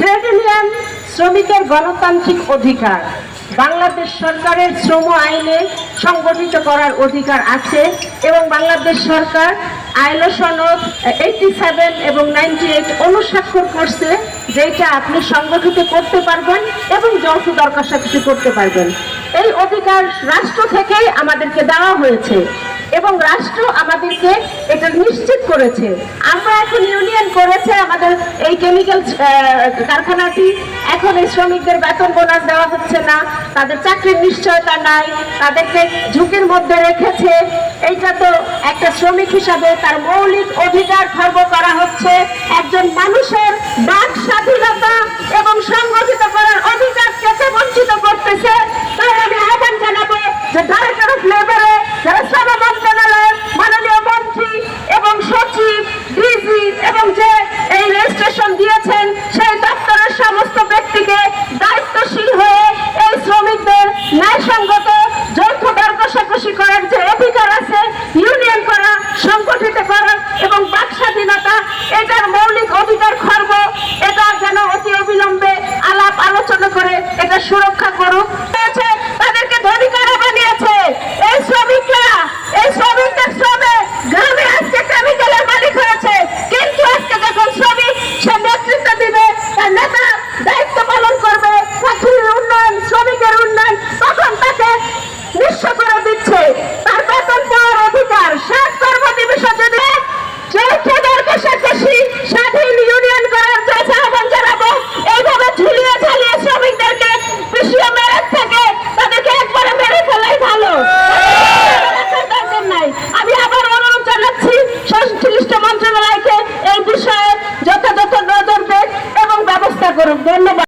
Trade শ্রমিকের গণতান্ত্রিক অধিকার। বাংলাদেশ সরকারের শ্রম আইনে সংগঠিত করার অধিকার আছে এবং বাংলাদেশ সরকার আইলো সনদ এইটি সেভেন এবং নাইনটি এইট অনুস্বাক্ষর করছে যেটা আপনি সংগঠিত করতে পারবেন এবং যৌথ দরকার করতে পারবেন। এই অধিকার রাষ্ট্র থেকেই আমাদেরকে দেওয়া হয়েছে। এবং রাষ্ট্র আমাদেরকে এটা নিশ্চিত করেছে। আমরা এখন ইউনিয়ন করেছে আমাদের এই কেমিক্যাল কারখানাটি। এখন এই শ্রমিকদের বেতন বোনাস দেওয়া হচ্ছে না। তাদের চাকরির নিশ্চয়তা নাই। তাদেরকে ঝুঁকির মধ্যে রেখেছে। এইটা তো একটা শ্রমিক হিসাবে তার মৌলিক অধিকার খর্ব করা হচ্ছে। একজন মানুষের বাক স্বাধীনতা এবং সংগঠিত করার অধিকার কেটে বঞ্চিত করতেছে। তাই আমি আহ্বান জানাব যে ডাইরেক্টর অফ লেবারে যারা শ্রম মন্ত্রণালয়ের মাননীয় মন্ত্রী এবং সচিব ডিজি এবং যে এই রেজিস্ট্রেশন দিয়েছেন সেই দপ্তরের সমস্ত